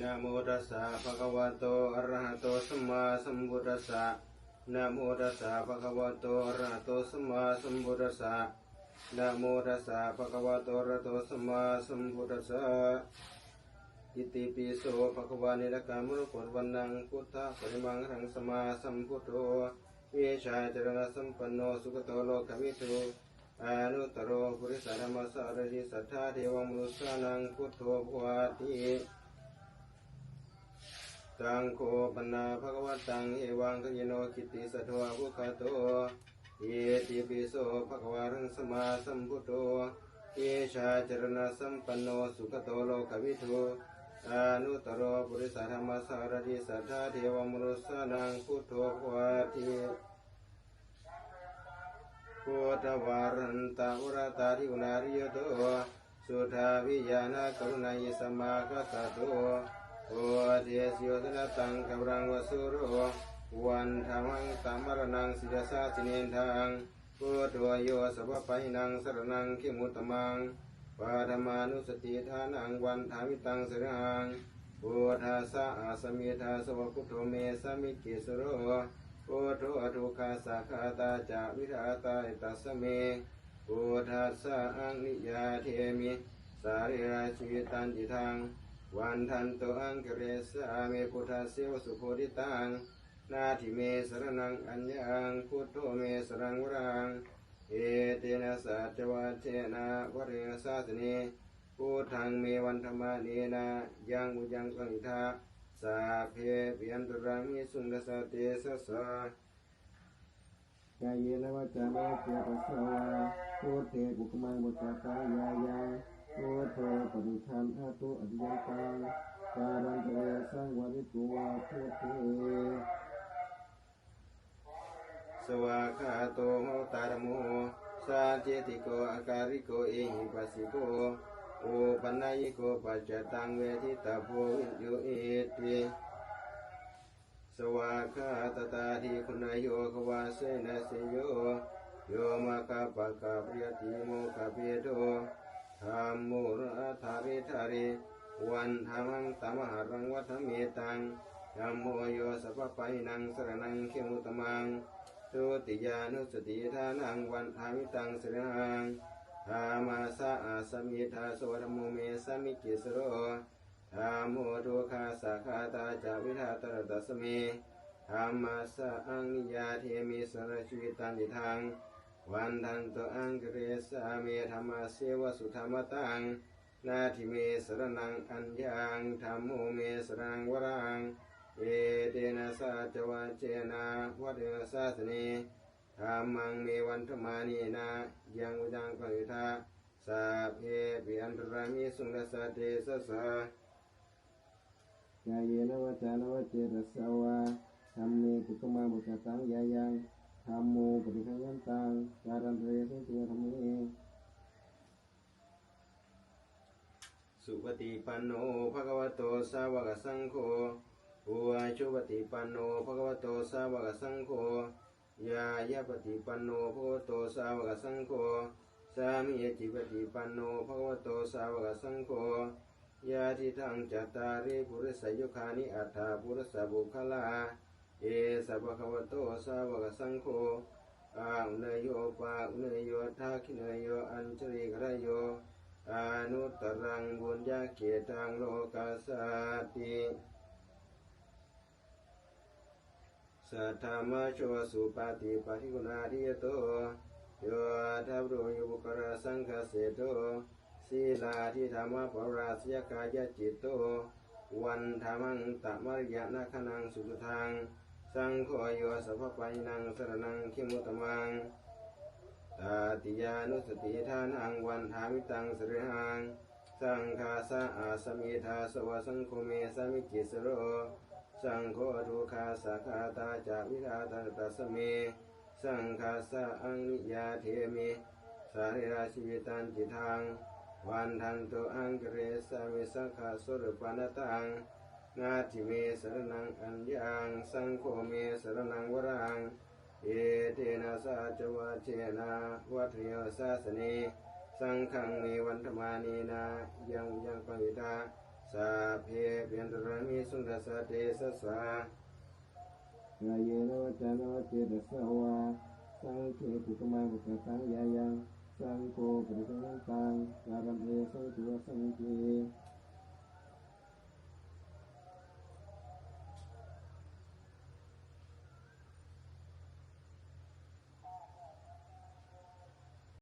นะโมตัสสะภะคะวะโตอะระหะโตสัมมาสัมพุทธัสสะนะโมตัสสะภะคะวะโตอะระหะโตสัมมาสัมพุทธัสสะนะโมตัสสะภะคะวะโตอะระหะโตสัมมาสัมพุทธัสสะอิติปิโสภะคะวานิรกามรุโกตวันนังพุทธะปริมังหังสมมาสัมพุทโธเวชาจรณะสัมปันโนสุขโตโลกวิทูอานุตโรปุริสธรรมสารถิสัทธาเทวมนุสสานังพุทโธภวาติ ตังโคปนาภะควะตังเอวังคยโนคิติสัทวะภุคาโตเยติปิโสภะควะรังสมาสัมพุทโธเยชาจรณะสัมปันโนสุขโตโลกวิทูอานุตโรปุริสธรรมสารถิสัทธาเทวมนุสสานังพุทโธวาติพุทธวารันตาอุรตาทิอุนาริยโตสุทาวิญาณกรุณายิสมมาคัสสะโต โอเทสโยตนะตังกัปรังวสุโรวันธรรมังตัมรนังสิรสาสิเนทังพุทโธโยสัพพะหินังสรนังขิมุตมังปาธมานุสติทานังวันธามิตังสรังพุทธัสสะอาสมิทาสวะพุทโธเมสมิกิสโรพุทโธทุคาสาคาตาจาวิทาตาอิตัสเมพุทธัสสะอังนิยาเทมิสาริราชีวิตันติทัง วันทันโตอังกเรสาเมพุทธเสวสุโพธิตังนาทิเมสรนังอัญญังพุทโธเมสรังวรังเอเตนะสัจวัเชนะวเรนะสาสเนพุทธังเมวันธรรมะเนนะยังอุยังกังทาสาเพเปียนตรังมิสุงดสเตสสะกายเยนะวจานะเจตสวาพุทเทกุกมังบุตตะกายายัง โอโทปริชันอาตุอธิยังตังการันเตสังวริตุวาพุทเทสวากขาโตโหตารโมสาเจติโกอาการิโกเอหิปัสสิโกโอปัญญิโกปัจจตังเวทิตาโพวิโยเอติสวากขาตตาทิคุณายโยกวาเสนะเสโยโยมาคาปะกาปริยติโมคาเปโต ธรรมโมระธาริธาริวันธรรมังตมหารังวัฏเมตังธรรมโมโยสัพพไปนังสรนังเขมุตมังตุติยานุสติทานังวันธามิตังสรนังธามาสะอาสมิทาสวรโมเมสมิกิสโรธรรมโทุคาสาคาตาจาวิธาตระตัสเมธรรมาสะอังนิยาเทมิสรชีวิตันติทัง วันทันโตอังกเรสาเมธรรมาเสวสุธรรมตัง นาทิเมสรนังอัญญังธรรมโมเมสรังวรัง เอเตนะสัจวัเจนะวัดเดนะสัสเนธรรมังเมวันธมานีนะยังอุจังปริทาสาเพปิอันตรามิสุงดสสเตสสะกายเยนวจานวเจตสาวาธรรมเมกุกมาบุตตังยายัง ธรรมโมปฏิฆายันตังการันเตสัตัวธรรมเองสุปฏิปันโนภะคะวะโตสาวกสังโฆอุวาชุปฏิปันโนภะคะวะโตสาวกสังโฆยายะปฏิปันโนภะคะวะโตสาวกสังโฆสามีจิปฏิปันโนภะคะวะโตสาวกสังโฆยาทิทังจัตตาริปุริสยุคานิอัฏฐาปุริสบุคลา เอสัพพะคะวะโตสาวกสังโฆอาอุเนยโยปาอุเนยโยทักขิเนยโยอัญชริกระโยอนุตตรังบุญญาเกตังโลกาสติสัทธามาโชสุปาติปะทิกุณาทิยโตโยทัพโรยุบุคราสังคเสโตศีลาทิธรรมปราสยกายจิตโต วันธรรมังตมารยะนาคนังสุขทาง สังโฆโยสัพพะนังสรนังขิมุตมังตาติยานุสติทานังวันธามิตังสริหังสังฆาสะอาสมิทาสวะสังโฆเมสมิจิสโร สังโฆทุคาสาคาตาจาวิราตตัสเม สังฆาสะอังนิยาเทมิสาริราชีวิตันจิทังวันทันโตอังเกเรสามิสังฆาสุรปานตัง นาทิเมสรนังอัญญังสังโฆเมสรนังวรังเอเตนะสาจวะเชนะวัฏยสาสเนสังฆังเมวันธมานีนายังยังปวิตาสสัพเพเปียนตรมิสุนัสสเตสสะกายเยโนจโนเจตสวาสังเขปุกมังปุกสังยายังสังโฆปริสัง